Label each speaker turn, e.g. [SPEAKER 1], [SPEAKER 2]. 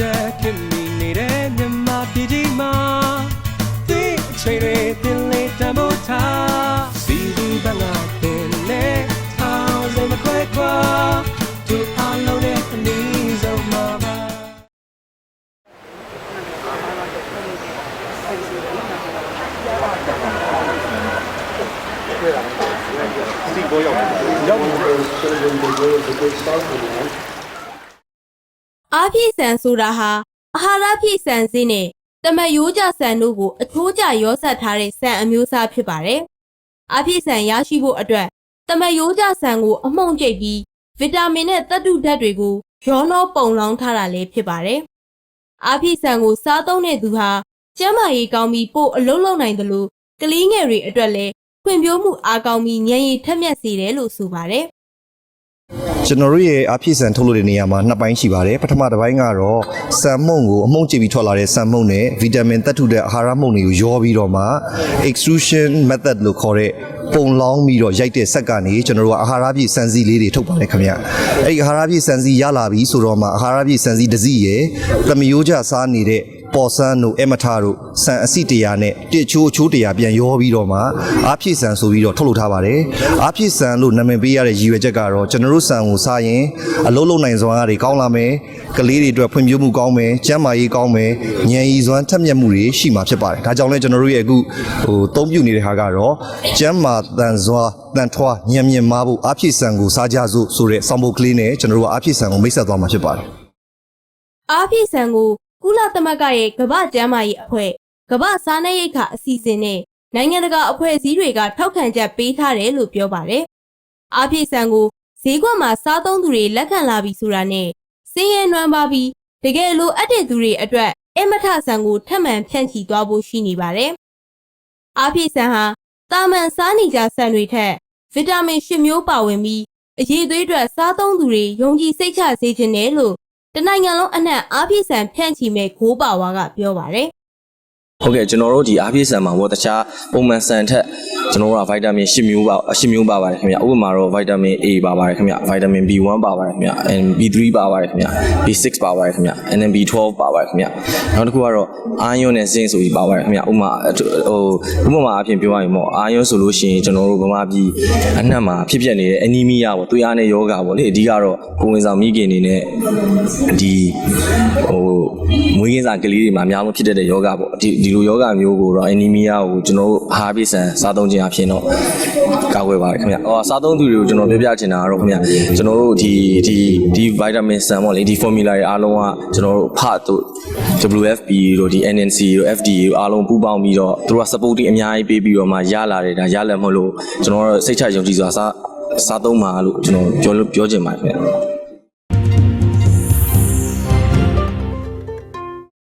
[SPEAKER 1] တက်ခင်မိနေတဲ့မြန်မာပြည်ကြီးမှာဒီအချိန်တွေတင်လေးတမို့ထားစီဒီဘငါတင်နေထောင်းစမခွဲခွာသူအလုံးနဲ့အနည်းဆုံးမှာပါ
[SPEAKER 2] အားဖြည့်ဆန်ဆိုတာဟာအာဟာရဖြည့်ဆန်စည်းနဲ့တမယိုးကြဆန်တို့ကိုအချိုးကျရောဆက်ထားတဲ့ဆန်အမျိုးအစားဖြစ်ပါတယ်။အားဖြည့်ဆန်ရရှိဖို့အတွက်တမယိုးကြဆန်ကိုအမှုန့်ကျိတ်ပြီးဗီတာမင်နဲ့သတ္တုဓာတ်တွေကိုရောနှောပုံလောင်းထားတာလည်းဖြစ်ပါတယ်။အားဖြည့်ဆန်ကိုစားသုံးတဲ့သူဟာကျန်းမာရေးကောင်းပြီးပို့အလုံးလုံးနိုင်တယ်လို့ကလေးငယ်တွေအတွက်လည်းဖွံ့ဖြိုးမှုအားကောင်းပြီးဉာဏ်ရည်ထက်မြက်စေတယ်လို့ဆိုပါတယ်။
[SPEAKER 3] ကျွန်တော်တို့ရဲ့အဖြစ်ဆန်ထုတ်လို့တဲ့နေရာမှာနှစ်ပိုင်းရှိပါတယ်ပထမတစ်ပိုင်းကတော့ဆန်မုန့်ကိုအမှုန့်ကြည့်ပြီးထွက်လာတဲ့ဆန်မုန့်နဲ့ဗီတာမင်သတ္တုတဲ့အာဟာရမုန့်တွေကိုရောပြီးတော့မှ extrusion method လို့ခေါ်တဲ့ပုံလောင်းပြီးတော့ရိုက်တဲ့ဆက်ကနေကျွန်တော်တို့ကအာဟာရပြည့်စံစည်းလေးတွေထုတ်ပါတယ်ခင်ဗျအဲ့ဒီအာဟာရပြည့်စံစည်းရလာပြီဆိုတော့မှအာဟာရပြည့်စံစည်းတစ်စီးရယ်သမယိုးကြစားနေတဲ့ ပေါ်ဆန်းတို့အမထတို့ဆန်အစီတရာနဲ့တစ်ချိုးချိုးတရာပြန်ရောပြီးတော့မှအားဖြည့်ဆန်ဆိုပြီးတော့ထုတ်လုပ်ထားပါတယ်အားဖြည့်ဆန်လို့နာမည်ပေးရတဲ့ရည်ရွယ်ချက်ကတော့ကျွန်တော်တို့ဆန်ကိုစားရင်အလုံးလုံးနိုင်စွမ်းအားတွေကောင်းလာမယ်ကလေးတွေအတွက်ဖွံ့ဖြိုးမှုကောင်းမယ်ကျန်းမာရေးကောင်းမယ်ဉာဏ်ရည်စွမ်းထက်မြက်မှုတွေရှိမှာဖြစ်ပါတယ်ဒါကြောင့်လဲကျွန်တော်တို့ရဲ့အခုဟိုသုံးပြုနေတဲ့ဟာကတော့ကျန်းမာတန်စွာတန်ထွားဉာဏ်မြင့်မားဖို့အားဖြည့်ဆန်ကိုစားကြစို့ဆိုတဲ့စောင့်ဖို့ကလေးနဲ့ကျွန်တော်တို့ကအားဖြည့်ဆန်ကိုမိတ်ဆက်သွားမှာဖြစ်ပါတယ်
[SPEAKER 2] အားဖြည့်ဆန်ကို ကုလသမဂ္ဂရဲ့ကမ္ဘာ့ကျန်းမာရေးအဖွဲ့ကမ္ဘာ့စားနပ်ရိက္ခာအစီအစဉ်နဲ့နိုင်ငံတကာအဖွဲ့အစည်းတွေကထောက်ခံချက်ပေးထားတယ်လို့ပြောပါတယ်။အားဖြည့်ဆန်ကိုဈေးကွက်မှာစားသုံးသူတွေလက်ခံလာပြီဆိုတာနဲ့စင်းရဲနွမ်းပါပြီးတကယ်လိုအပ်တဲ့သူတွေအတွက်အမထဆန်ကိုထပ်မံဖြန့်ချီသွားဖို့ရှိနေပါတယ်။အားဖြည့်ဆန်ဟာတာမန်စားနေကြဆန်တွေထက်ဗီတာမင်၈မျိုးပါဝင်ပြီးအရေးသွေးအတွက်စားသုံးသူတွေယုံကြည်စိတ်ချစေခြင်းနဲ့လို့ တနိုင်ငံလုံးအနှံ့အားဖြည့်ဆန်ဖြန့်ချီမဲ့ဂိုးပါဝါကပြောပါတယ်
[SPEAKER 4] ဟုတ်ကဲ့ကျွန်တော်တို့ဒီအားပြေးဆန်မှာဘောတခြားပုံမှန်ဆန်ထက်ကျွန်တော်တို့ကဗိုက်တာမင်10မျိုးပါ10မျိုးပါပါတယ်ခင်ဗျဥပမာတော့ဗိုက်တာမင် A ပါပါတယ်ခင်ဗျဗိုက်တာမင် B1 ပါပါတယ်ခင်ဗျ and B3 ပါပါတယ်ခင်ဗျ B6 ပါပါတယ်ခင်ဗျ and then B12 ပါပါတယ်ခင်ဗျနောက်တစ်ခုကတော့အာယွန်းနဲ့ဇင်းဆိုပြီးပါပါတယ်ခင်ဗျဥပမာဟိုဥပမာအဖြစ်ပြောရရင်ပေါ့အာယွန်းဆိုလို့ရှိရင်ကျွန်တော်တို့ဗမာပြည်အနှံ့မှာဖြစ်ပျက်နေတဲ့အနီမီယာပေါ့သွေးအားနဲ့ယောဂါပေါ့လေအဓိကတော့ကိုယ်ဝင်ဆောင်မိခင်နေနဲ့ဒီဟိုမွေးကင်းစားကလေးတွေမှာအများဆုံးဖြစ်တတ်တဲ့ယောဂါပေါ့ဒီဒီလိုယောဂါမျိုးကိုတော့အနီမီယာကိုကျွန်တော်တို့အားပြည့်စံစားသုံးခြင်းအဖြစ်တော့ကာကွယ်ပါတယ်ခင်ဗျဟောစားသုံးသူတွေကိုကျွန်တော်ပြောပြချင်တာကတော့ခင်ဗျကျွန်တော်တို့ဒီဒီဒီ vitamin ဆန်ပေါ့လေဒီ formula တွေအားလုံးကကျွန်တော်တို့ဖတ်တို့ WFP တို့ဒီ NNC တို့ FDA တို့အားလုံးပူးပေါင်းပြီးတော့သူတို့က support အများကြီးပေးပြီးတော့မှရလာတယ်ဒါရလက်မဟုတ်လို့ကျွန်တော်တို့စိတ်ချယုံကြည်စွာစားစားသုံးပါလို့ကျွန်တော်ပြောလို့ပြောချင်ပါတယ်ခင်ဗျ